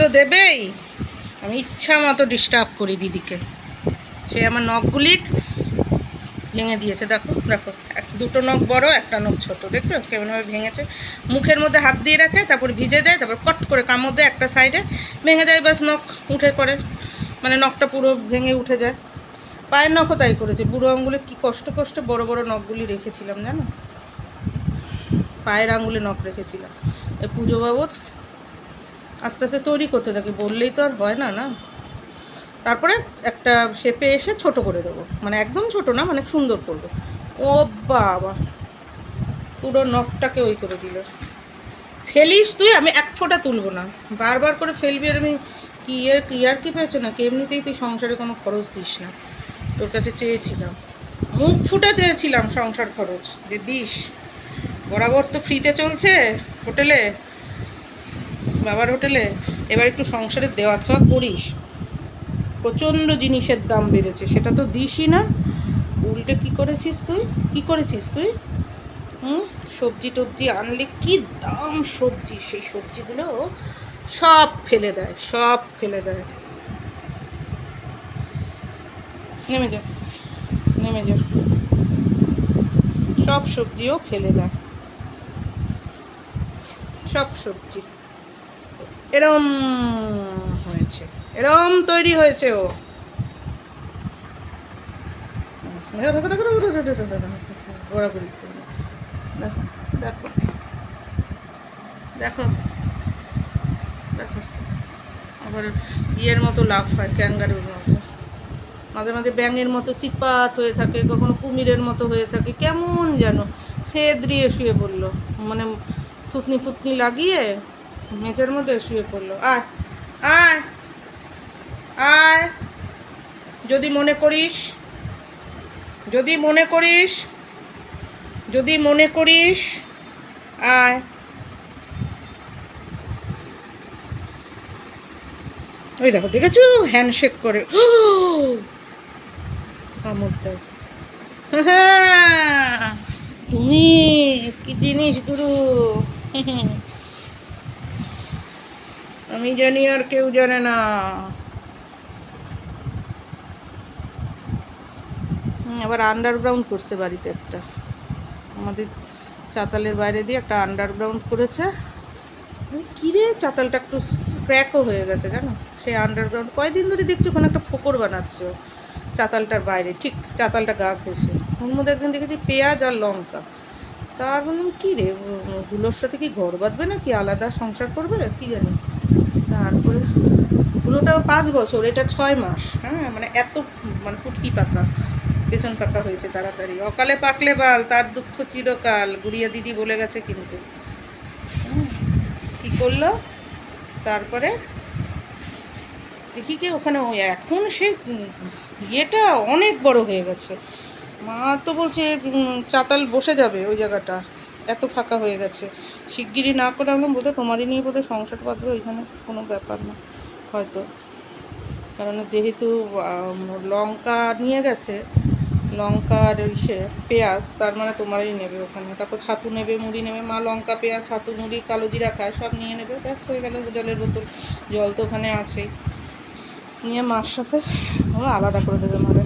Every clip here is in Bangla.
তো দেবেই। আমি ইচ্ছা মতো ডিস্টার্ব করি দিদিকে। সে আমার নখগুলি ভেঙে দিয়েছে, দেখো দেখো। এক, দুটো নখ বড়, একটা নখ ছোট, দেখছ? কেমনভাবে ভেঙেছে? মুখের মধ্যে হাত দিয়ে রাখে, তারপর ভিজে যায়, তারপর কট করে কামড় দেয় একটা সাইডে ভেঙে যায় বাস নখ উঠে পড়ে। মানে নখটা পুরো ভেঙে উঠে যায়। পায়ের নখও তাই করেছে। বুড়ো আঙুলে কি কষ্ট কষ্ট, বড় বড় নখগুলি রেখেছিলাম, জানো? পায়ের আঙুলে নখ রেখেছিলাম। এই পুজো বাবদ আস্তে আস্তে তৈরি করতে থাকি, বললেই তো আর হয় না না? তারপরে একটা শেপে এসে ছোট করে দেবো। মানে একদম ছোট না মানে সুন্দর করব। ও বাবা! পুরো নখটাকে ওই করে দিল। ফেলিস তুই, আমি এক ফোঁটা তুলবো না। বারবার করে ফেলবি আর আমি কি ইয়ার কি আর কি পেয়েছ না এমনিতেই তুই সংসারে কোনো খরচ দিস না। তোর কাছে চেয়েছিলাম। মুখ ফুটে চেয়েছিলাম সংসার খরচ। যে দিস, বরাবর তো ফ্রিতে চলছে হোটেলে। বাবার হোটেলে, এবার একটু সংসারে দেওয়া থাওয়া করিস। প্রচণ্ড জিনিসের দাম বেড়েছে, সেটা তো দিসই না। উল্টে কি করেছিস তুই? কি করেছিস তুই? হুম? সবজি টবজি আনলে কি দাম সবজি? সেই সবজিগুলো সব ফেলে দেয়, সব ফেলে দেয়। নেমে যা নেমে যা। সব সবজিও ফেলে দেয়। সব সবজি। এরম হয়েছে। এরম তৈরি হয়েছে ও। দেখো দেখো দেখো আবার ইয়ের মতো হয় মতো। মাঝে মাঝে ব্যাঙের মতো হয়ে থাকে, কখনো কুমিরের মতো হয়ে থাকে, কেমন যেন ছেদ্রিয়ে শুয়ে পড়ল। মানে থুতনি ফুতনি লাগিয়ে মেঝের মধ্যে শুয়ে পড়ল। আয় আয় আয়। যদি মনে করিস যদি মনে করিস যদি মনে করিস আয়। ওই দেখো দেখেছ? হ্যান্ডশেক করে। দেয় হ্যাঁ, তুমি কি জিনিস গুরু? আমি জানি আর কেউ জানে না। আবার আন্ডারগ্রাউন্ড করছে বাড়িতে একটা। আমাদের চাতালের বাইরে দিয়ে একটা আন্ডারগ্রাউন্ড করেছে। কিরে চাতালটা একটু ক্র্যাকও হয়ে গেছে, জানো? সেই আন্ডারগ্রাউন্ড কয়দিন ধরে দেখছি ওখানে একটা ফোকর বানাচ্ছে চাতালটার বাইরে। ঠিক চাতালটা গা ঘেসে ওর মধ্যে একদিন দেখেছি পেঁয়াজ আর লঙ্কা। তার বললাম কী রে গুলোর সাথে কি ঘর বাঁধবে না কি আলাদা সংসার করবে? কি জানি। তারপরে গুলোটা পাঁচ বছর এটা ছয় মাস হ্যাঁ মানে এত মানে ফুটকি পাকা পেছন পাকা হয়েছে তাড়াতাড়ি। অকালে পাকলে বাল তার দুঃখ চিরকাল গুড়িয়া দিদি বলে গেছে কিন্তু। হুম, কি করল? তারপরে দেখি কি ওখানে ওই এখন সে ইয়েটা অনেক বড় হয়ে গেছে। মা তো বলছে চাতাল বসে যাবে ওই জায়গাটা। এত ফাঁকা হয়ে গেছে। শিগগিরই না করে আমি বোধহয় তোমারই নিয়ে বোধহয় সংসার পাতবে ওইখানে কোনো ব্যাপার না, হয়তো। কারণ যেহেতু লঙ্কা নিয়ে গেছে, লঙ্কার ইসে পেঁয়াজ, তার মানে তোমারই নেবে ওখানে। তারপর ছাতু নেবে, মুড়ি নেবে, মা লঙ্কা, পেঁয়াজ, ছাতু, মুড়ি কালো জিরা খায় সব নিয়ে নেবে, ব্যাস হয়ে গেল জলের বোতল। জল তো ওখানে আছেই। নিয়ে মার সাথে ও আলাদা করে দেবে মারে।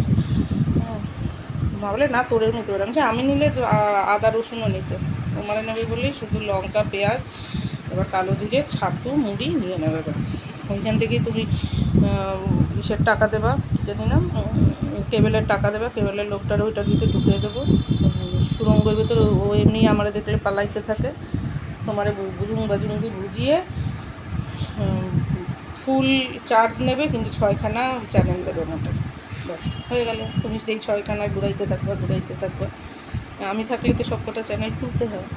মা বলে না তোরেও নিতে পারে আমি নিলে আদা রসুনও নিতে। তোমার নেবে বলেই শুধু লঙ্কা, পেঁয়াজ, এবার কালো জিরে, ছাতু, মুড়ি নিয়ে নেবে ব্যাস। ওইখান থেকেই তুমি ইসের টাকা দেবা জানি না কেবেলের টাকা দেবা, কেবেলের লোকটার ওইটার ভিতরে ঢুকিয়ে দেবো। সুরঙ্গের ভিতরে ও এমনি আমার দেখলে পালাইতে থাকে। তোমার বুঝুং বাজুং দিয়ে বুঝিয়ে ফুল চার্জ নেবে, কিন্তু ছয়খানা চ্যানেল দেবে ওটা ব্যাস, হয়ে গেল। তুমি সেই ছয়খানা ঘুরাইতে থাকবে ঘুরাইতে থাকবে। আমি থাকলে তো সবকটা চ্যানেল খুলতে হয়।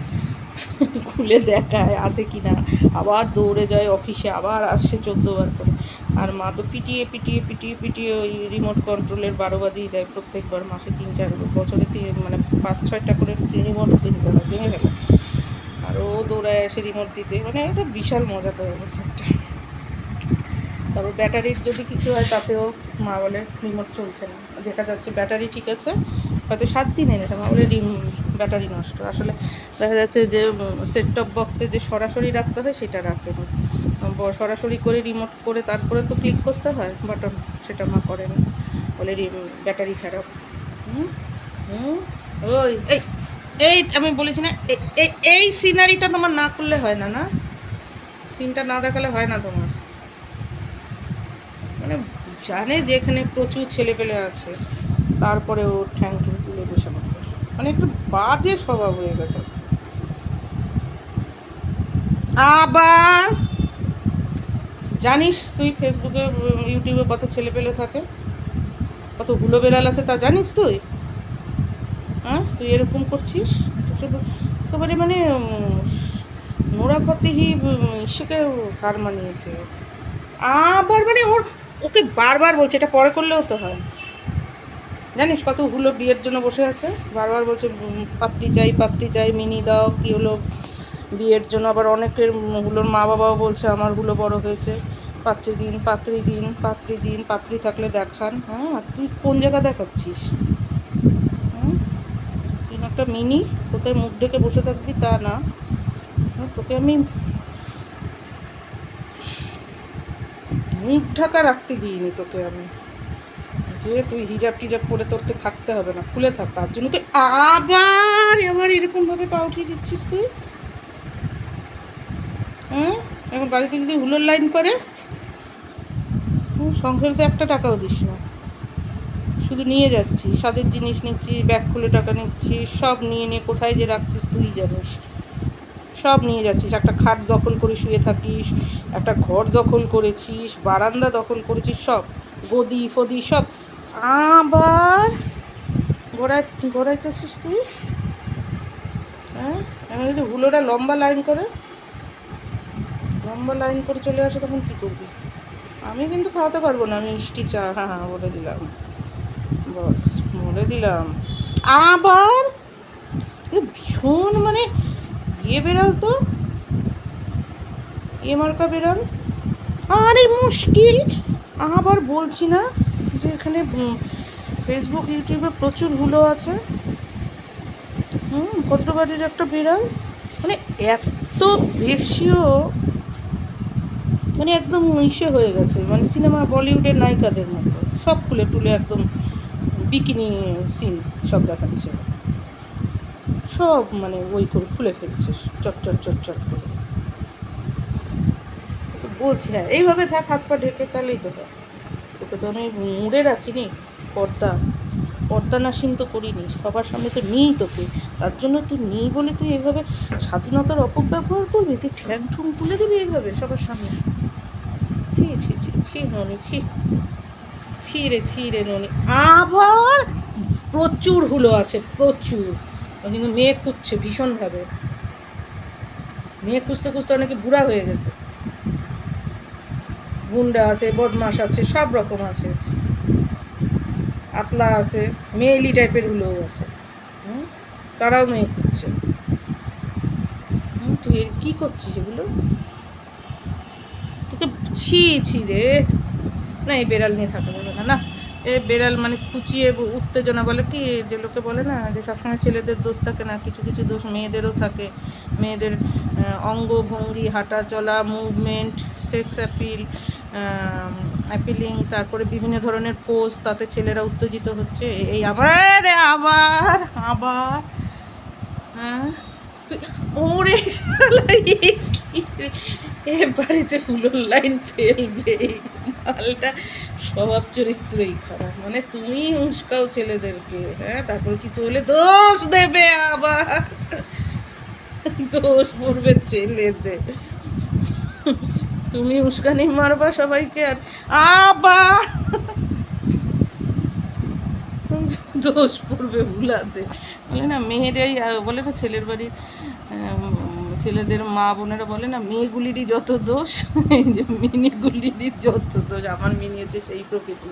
খুলে দেখায় আছে কি না। আবার দৌড়ে যায় অফিসে আবার আসছে চোদ্দোবার করে। আর মা তো পিটিয়ে পিটিয়ে পিটিয়ে পিটিয়ে ওই রিমোট কন্ট্রোলের বারো বাজিয়ে দেয় প্রত্যেকবার। মাসে তিন, চার, বছরে তিন মানে পাঁচ, ছয়টা করে রিমোট কিনতে হয়, ভেঙে গেল আর ও দৌড়ায় এসে রিমোট দিতে। মানে একটা বিশাল মজা পেয়ে গেছে একটা তারপর ব্যাটারির যদি কিছু হয়, তাতেও মা বলে রিমোট চলছে না। দেখা যাচ্ছে ব্যাটারি ঠিক আছে হয়তো সাত দিন এনেছে মা বলে ব্যাটারি নষ্ট। আসলে দেখা যাচ্ছে যে সেট টপ বক্সে যে সরাসরি রাখতে হয়, সেটা রাখেনি। সরাসরি করে রিমোট করে তারপরে তো ক্লিক করতে হয় বাটন সেটা মা করে না বলে ব্যাটারি খারাপ। হুম? হুম? ওই, এই এই আমি বলেছি না এই সিনারিটা তোমার না করলে হয় না না? সিনটা না দেখালে হয় না তোমার। মানে জানে যে এখানে প্রচুর ছেলে পেলে আছে। তারপরে ও ঠ্যাং ঠ্যাং তুলে বসে মানে একটু বাজে স্বভাব হয়ে গেছে। আবার জানিস তুই ফেসবুকে ইউটিউবে কত ছেলে পেলে থাকে? কত হুলো বেড়াল আছে তা জানিস তুই? হ্যাঁ? তুই এরকম করছিস? একেবারে মানে উম, নোরা ফতেহি সেকে হার মানিয়েছে। আবার মানে ওর ওকে বারবার বলছে এটা পরে করলেও তো হয়। জানিস কত হুলো বিয়ের জন্য বসে আছে? বারবার বলছে পাত্রী চাই পাত্রী চাই মিনি দাও কী হলো? বিয়ের জন্য আবার অনেকের হুলোর মা বাবাও বলছে আমার হুলো বড় হয়েছে। পাত্রী দিন পাত্রী দিন পাত্রী দিন পাত্রী থাকলে দেখান। হ্যাঁ আর তুই কোন জায়গা দেখাচ্ছিস? হুম? তুই একটা মিনি কোথায় মুখ ঢেকে বসে থাকবি তা না। হ্যাঁ, তোকে আমি মুখ ঢাকা রাখতে দিইনি তোকে আমি। যে তুই হিজাব টিজাব পরে তোকে থাকতে হবে না, খুলে থাক, তার জন্য তুই আবার আবার এরকম ভাবে পা উঠিয়ে দিচ্ছিস তুই? হ্যাঁ এখন বাড়িতে যদি হুলোর লাইন করে সংসারে তো একটা টাকাও দিস না। শুধু নিয়ে যাচ্ছি স্বাদের জিনিস নিচ্ছি ব্যাগ খুলে টাকা নিচ্ছি সব নিয়ে নিয়ে কোথায় যে রাখছিস তুই জানিস। সব নিয়ে যাচ্ছিস, একটা খাট দখল করে শুয়ে থাকিস, একটা ঘর দখল করেছিস, বারান্দা দখল করেছিস, সব, গদি ফদি সব। আবার ঘোরায় ঘোরাইতেছিস তুই? হ্যাঁ? আমি যদি হুলোটা লম্বা লাইন করে, লম্বা লাইন করে চলে আসে তখন কী করবি? আমি কিন্তু খাওয়াতে পারব না, আমি মিষ্টি চা হ্যাঁ হ্যাঁ বলে দিলাম। বস, বলে দিলাম। আবার? ভীষণ মানে ইয়ে বেড়াল তো। এ মার্কা বেড়াল। আরে মুশকিল! আবার বলছি না যে এখানে ফেসবুক ইউটিউবে প্রচুর হুলো আছে। হুম ভদ্রবাড়ির একটা বিড়াল। মানে এত বেশিও মানে একদম ইসে হয়ে গেছে। মানে সিনেমা বলিউডের নায়িকাদের মতো। সব খুলে টুলে একদম বিকিনি সিন সব দেখাচ্ছে। সব মানে ওই করে খুলে ফেলছে, চট চট চট চট করে। বলছি হ্যাঁ এইভাবে থাক, হাত পা ঢেকে তাহলেই তো হয়। তোকে তো আমি মুড়ে রাখিনি, পর্দা। পর্দা নাসীন তো করিনি, সবার সামনে তো নিই তোকে। তার জন্য তুই নিই বলে তুই এভাবে স্বাধীনতার অপব্যবহার করবি? তুই ঠ্যাং ঠুং তুলে দিবি এইভাবে সবার সামনে? ছি ছি ছি ছি, ননি, ছি। ছি রে ছি রে, ননি। আবার প্রচুর হুলো আছে, প্রচুর। কিন্তু মেয়ে খুঁজছে ভীষণভাবে। মেয়ে খুঁজতে খুঁজতে অনেকে বুড়া হয়ে গেছে। গুন্ডা আছে বদমাস আছে সব রকম আছে। আতলা আছে মেয়েলি টাইপের হুলোও আছে। তারাও মেয়ে খুঁজছে। তুই এর কী করছিস এগুলো? তোকে ছি ছি রে। না এই বেড়াল নিয়ে থাকা যাবে না। না এ বেড়াল মানে খুঁচিয়ে উত্তেজনা বলে কি? যে লোকে বলে না যে সবসময় ছেলেদের দোষ থাকে না কিছু কিছু দোষ মেয়েদেরও থাকে। মেয়েদের আহ, অঙ্গভঙ্গি হাঁটা চলা মুভমেন্ট সেক্স অ্যাপিল অ্যাপিলিং তারপরে বিভিন্ন ধরনের পোজ তাতে ছেলেরা উত্তেজিত হচ্ছে, এই আবার আবার আবার হ্যাঁ? ওরে এ বাড়িতে হুলোর লাইন ফেলবে, মালটা স্বভাব চরিত্রই খারাপ। মানে তুমি উস্কাও ছেলেদেরকে হ্যাঁ? তারপর কিছু হলে দোষ দেবে আবার, দোষ পড়বে ছেলেদের। তুমি উস্কানি মারবা সবাইকে আর আবার দোষ পড়বে ভুলাতে। বলে না মেয়েরাই বলে না ছেলের বাড়ির ছেলেদের মা বোনেরা বলে না, মেয়েগুলিরই যত দোষ, এই যে মিনিগুলিরই যত দোষ, আমার মিনি হচ্ছে সেই প্রকৃতির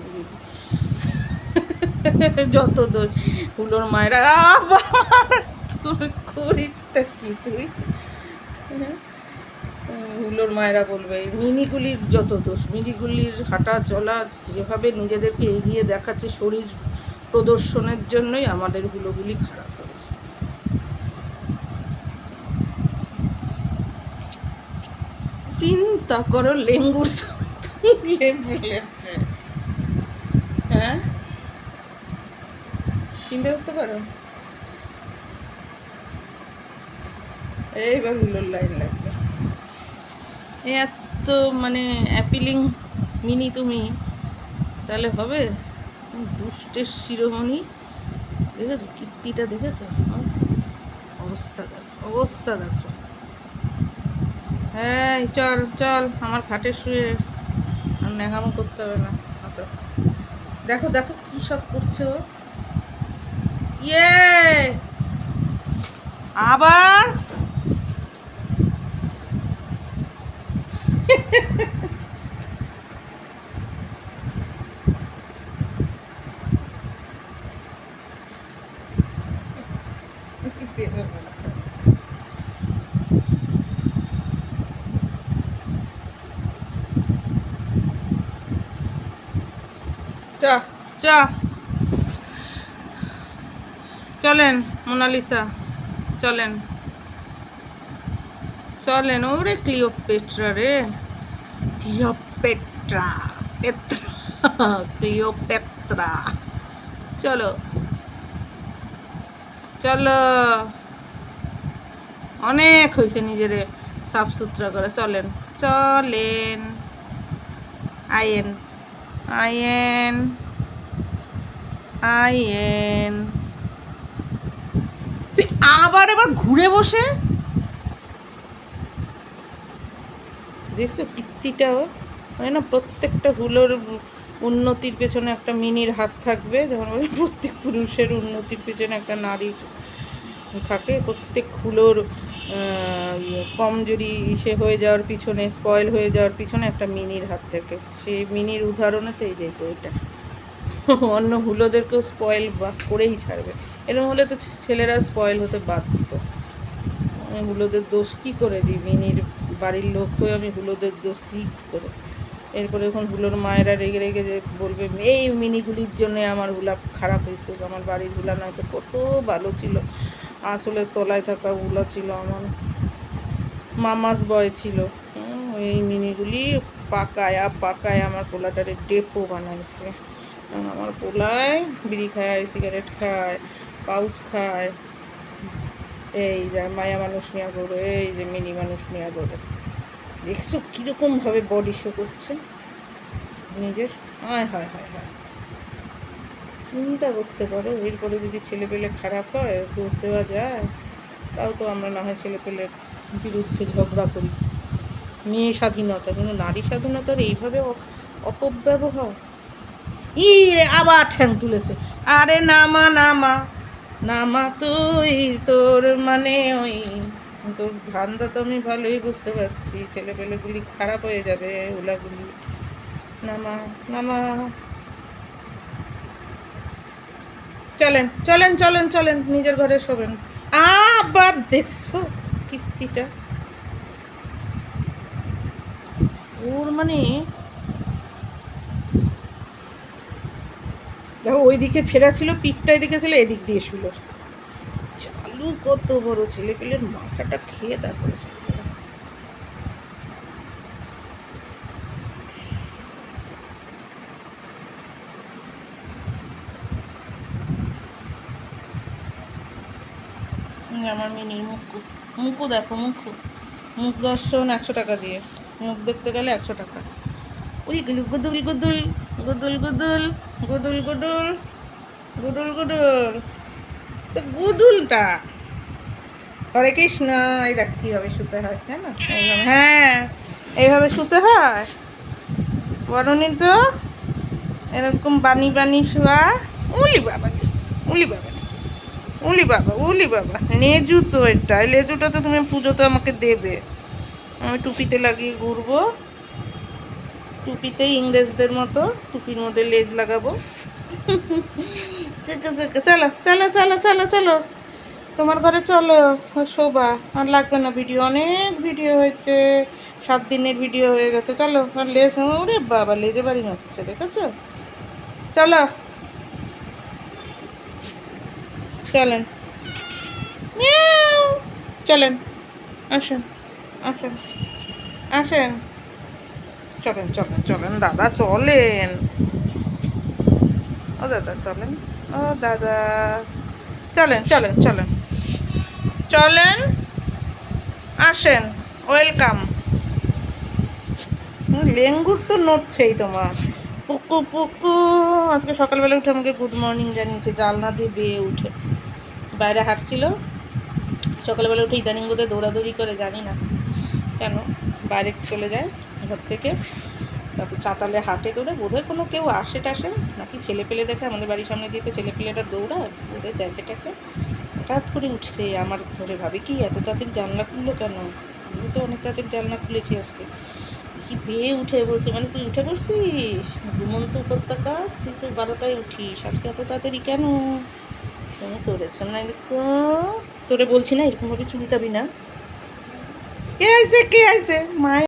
যত দোষ, হুলোর মায়েরা, আবার তুই করিসটা কি তুই? হ্যাঁ? হুলোর মায়েরা বলবে মিনিগুলির যত দোষ, মিনিগুলির হাঁটা চলা যেভাবে নিজেদেরকে এগিয়ে দেখাচ্ছে শরীর প্রদর্শনের জন্যই আমাদের হুলোগুলি খারাপ হয়েছে। চিন্তা করো লেঙ্গুর হ্যাঁ? চিন্তা করতে পারো? এইবার হুলোর লাইন লাগবে। এত মানে অ্যাপিলিং মিনি তুমি। তাহলে হবে? দুষ্টের শিরোমণি। দেখেছ? কীর্তিটা দেখেছ? অবস্থা দেখো অবস্থা দেখো। হ্যাঁ চল চল, আমার খাটে শুয়ে আর ন্যাকামো করতে হবে না অত দেখো দেখো কী সব করছে ও। ইয়ে! আবার? চ চলেন মোনালিসা চলেন। চলেন ওরে ক্লিওপেট্রা রে। ক্লিওপেট্রা পেট্রা ক্লিওপেট্রা চলো। চলো। অনেক হয়েছে নিজেরে সাফ সুতরা করে। চলেন। চলেন। আইয়েন। আইয়েন। আইয়েন। তুই আবার এবার ঘুরে বসে? দেখছ কীর্তিটাও? মানে না প্রত্যেকটা হুলোর উন্নতির পেছনে একটা মিনির হাত থাকবে। যেমন বলে প্রত্যেক পুরুষের উন্নতির পেছনে একটা নারীর থাকে। প্রত্যেক হুলোর ইয়ে, কমজোরি সে হয়ে যাওয়ার পিছনে স্পয়েল হয়ে যাওয়ার পিছনে একটা মিনির হাত থাকে। সেই মিনির উদাহরণ এই যে ওইটা অন্য হুলোদেরকেও স্পয়েল বা করেই ছাড়বে। এরকম হলে তো ছেলেরা স্পয়েল হতে বাধ্য। হুলোদের দোষ কী করে দিই? মিনির বাড়ির লোক হয়ে আমি হুলোদের দিই করে? এরপরে যখন হুলোর মায়েরা রেগে রেগে যে বলবে এই মিনিগুলির জন্য আমার হুলা খারাপ হয়েছে, আমার বাড়ির হুলা নয়তো কত ভালো ছিল। আসলে তলায় থাকা হুলা ছিল আমার। মামাস বয় ছিল। এই মিনিগুলি পাকায়া পাকায় আমার পোলাটারে ডেপো বানাইছে। আমার পোলায় বিড়ি খায়, সিগারেট খায়, পাউচ খায়। এই যে মায়া মানুষ নিয়ে গড়ে এই যে মিনি মানুষ নিয়ে গড়ে দেখছ কীরকমভাবে বডি শো করছে? নিজের? হায় হায় হায় হায়। চিন্তা করতে পারো, এরপরে যদি ছেলে পেলে খারাপ হয়, দোষ দেওয়া যায়, তাও তো আমরা না হয় ছেলে পেলের বিরুদ্ধে ঝগড়া করি। মেয়ে স্বাধীনতা, কিন্তু নারী স্বাধীনতার এইভাবে অপব্যবহার? ই রে আবার ঠ্যাং তুলেছে। আরে, নামা নামা। নামা তুই তোর মানে ওই, তোর ধান্দা তো আমি ভালোই বুঝতে পারছি ছেলে পেলেগুলি খারাপ হয়ে যাবে, ওলাগুলি। নামা নামা। চলেন চলেন চলেন চলেন, নিজের ঘরে শোবেন। আবার দেখছ কীর্তিটা? ওর মানে দেখো ওইদিকে ফেরা ছিল, পিঠটা এদিকে ছিল, এদিক দিয়ে শুলো। চালু কত বড় ছেলে পেলের মাথাটা খেয়ে তারপরে আমার মিনির মুখ মুখও দেখো মুখ মুখ দশ একশো টাকা দিয়ে। মুখ দেখতে গেলে একশো টাকা। ওই গুদুল গুদুল গুদুল গুদুল গুদুল গুদুল গুদুল গুদুল। তো গুদুলটা। হরে কৃষ্ণ, এই দেখ কীভাবে শুতে হয় তাই না হ্যাঁ এইভাবে শুতে হয়। বরণী তো এরকম বানি বানি শোয়া। উলি বাবা উলি বাবা উলি বাবা উলি বাবা। লেজু তো এটা লেজুটা তো তুমি পুজোতে আমাকে দেবে। আমি টুপিতে লাগিয়ে ঘুরবো। টুপিতে ইংরেজদের মতো, টুপির মধ্যে লেজ লাগাবো। চলো চলো চলো চলো চলো। তোমার ঘরে চলো শোভা আর লাগবে না ভিডিও অনেক ভিডিও হয়েছে। সাত দিনের ভিডিও হয়ে গেছে। চলো, আর লেজ, ওরে বাবা, লেজে বাড়ি মারছে, দেখেছ? চলো। চলেন। চলেন। আসেন, আসুন, আসেন। চলেন চলেন চলেন, দাদা, চলেন। ও দাদা, চলেন, ও দাদা। চলেন চলেন চলেন। চলেন, আসেন, ওয়েলকাম। লেঙ্গুর তো নড়ছেই তোমার। পুকু পুকু, আজকে সকালবেলা উঠে আমাকে গুড মর্নিং জানিয়েছে, জালনা দিয়ে বেয়ে উঠে। বাইরে হাঁটছিল। সকালবেলা উঠে ইদানিং বোধহয় দৌড়াদৌড়ি করে, জানি না কেন, বাইরে চলে যায়। ঘর থেকে। তারপর চাতালে হাটে দৌড়ে। বোধহয় কোনো কেউ আসে টাসে নাকি ছেলে পেলে দেখে আমাদের বাড়ির সামনে দিয়ে তো ছেলে পেলেটা দৌড়ায়, বোধহয় দেখে টাকে। হঠাৎ করে উঠছে আমার ঘরে ভাবে, কি এত তাড়াতাড়ি জানলা খুললো কেন? আমি তো অনেক তাড়াতাড়ি জানলা খুলেছি আজকে। কি বেয়ে উঠে বলছে মানে তুই উঠে পড়ছিস ঘুমন্ত উপত্যকা তুই তো বারোটায় উঠিস। আজকে এত তাড়াতাড়ি কেন? তুমি করেছ না এরকম তোরে বলছি না, এরকমভাবে চুলকাবি না। কে আছে কে আছে মায়ের